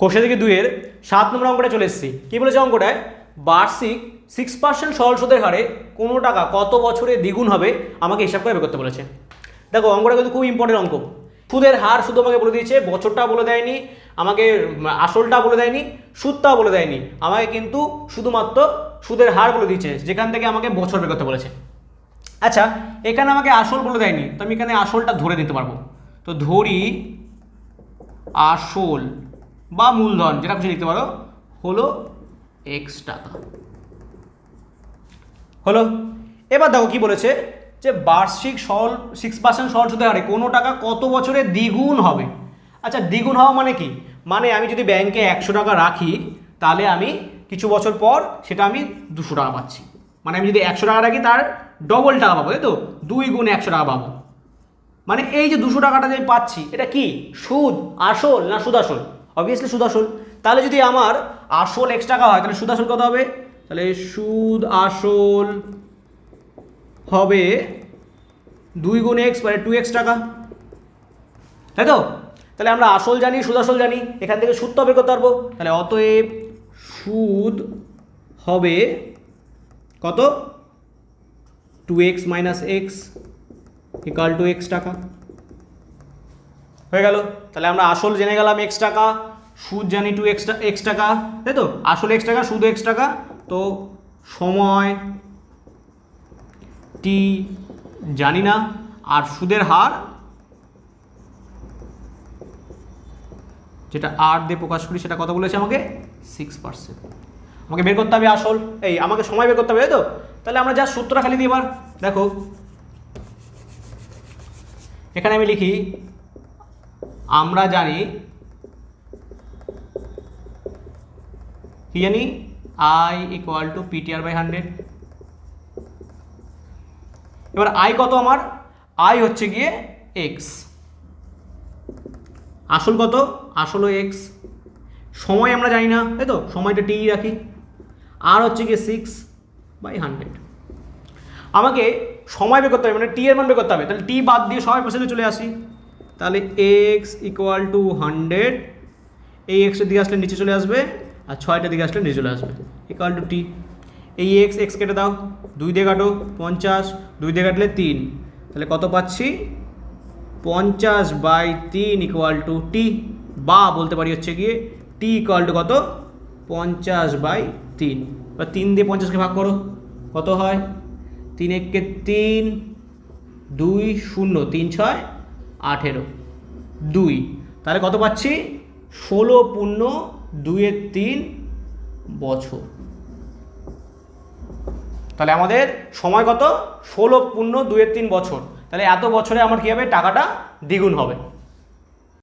কোষে থেকে দুইয়ের সাত নম্বর অঙ্কটা চলে এসেছি। কী বলেছে অঙ্কটায়? বার্ষিক সিক্স পার্সেন্ট সরল সুদের হারে কোনো টাকা কত বছরে দ্বিগুণ হবে? আমাকে হিসাব করে বের করতে বলেছে। দেখো, অঙ্কটা কিন্তু খুব ইম্পর্টেন্ট অঙ্ক। সুদের হার শুধু আমাকে বলে দিয়েছে, বছরটা বলে দেয়নি, আমাকে আসলটা বলে দেয়নি সুদটা বলে দেয়নি। আমাকে কিন্তু শুধুমাত্র সুদের হার বলে দিয়েছে, যেখান থেকে আমাকে বছর বের করতে বলেছে। আচ্ছা এখানে আমাকে আসল বলে দেয়নি, তো আমি এখানে আসলটা ধরে দিতে পারব। তো ধরি আসল বা মূলধন, যেটা খুশি লিখতে পারো, হলো এক্স টাকা। হলো? এবার দেখো কি বলেছে যে বার্ষিক সরল সিক্স পার্সেন্ট সরল সুদের হারে কোনো টাকা কত বছরে দ্বিগুণ হবে? আচ্ছা দ্বিগুণ হওয়া মানে কি? মানে আমি যদি ব্যাংকে একশো টাকা রাখি, তাহলে আমি কিছু বছর পর সেটা আমি দুশো টাকা পাচ্ছি। মানে আমি যদি একশো টাকা রাখি, তার ডবল টাকা পাবো, তাই তো? দুই গুণ একশো টাকা পাবো। মানে এই যে দুশো টাকাটা যে পাচ্ছি, এটা কি? সুদ, আসল না সুদ আসল অবভিয়াসলি সুদ আসল। তাহলে যদি আমার আসল এক্স টাকা হয়, তাহলে সুদ আসল কত হবে? তাহলে সুদ আসল হবে দুই গুণ এক্স মানে টু এক্স টাকা। তাই তো? তাহলে আমরা আসল জানি, সুদ আসল জানি, এখান থেকে সুদ তো বের করতে পারব। তাহলে অতএব সুদ হবে কত? Two x minus x equal two x টাকা। হয়ে গেল। তাহলে আমরা আসল জেনে গেলাম এক্স টাকা, সুদ জানি টু এক্স এক্স টাকা, তাই তো? আসল এক্স টাকা, সুদ এক্স টাকা। তো সময় টি জানি না, আর সুদের হার যেটা আর দিয়ে প্রকাশ করি, সেটা কত বলেছে আমাকে? সিক্স পার্সেন্ট আমাকে বের করতে হবে আসল। এই, আমাকে সময় বের করতে হবে তো? তাহলে আমরা যা সূত্রটা খালি দিই এবার। দেখো। এখানে আমি লিখি আমরা জানি, কি জানি? I equal to PTR by hundred এবার আই কত আমার? আই হচ্ছে গিয়ে এক্স আসল কত? আসল এক্স সময় আমরা জানি না, তাই তো? সময়টা টি রাখি। আর হচ্ছে গিয়ে সিক্স বাই হান্ড্রেড আমাকে সময় বের করতে হবে মানে টি এর মান বের করতে হবে। তাহলে টি বাদ দিয়ে সময় পাশে চলে আসি। তাহলে এক্স ইকুয়াল টু হান্ড্রেড এই এক্সের দিকে আসলে নিচে চলে আসবে আর ছয়টার দিকে আসলে নিচে চলে আসবে ইকুয়াল টু টি এই এক্স এক্স কেটে দাও, দুই দিয়ে কাটো, পঞ্চাশ, দুই দিয়ে কাটলে তিন। তাহলে কত পাচ্ছি? পঞ্চাশ বাই তিন ইকুয়াল টু টি বা বলতে পারি হচ্ছে গিয়ে টি ইকুয়াল টু কত? পঞ্চাশ বাই তিন। বা তিন দিয়ে পঞ্চাশকে ভাগ করো, কত হয়? তিন এককে তিন, দুই শূন্য, তিন ছয় আঠেরো। দুই। তাহলে কত পাচ্ছি? ষোলো পূর্ণ দুয়ের তিন বছর। তাহলে আমাদের সময় কত? ষোলো পূর্ণ দুয়ের তিন বছর। তাহলে এত বছরে আমার কী হবে? টাকাটা দ্বিগুণ হবে।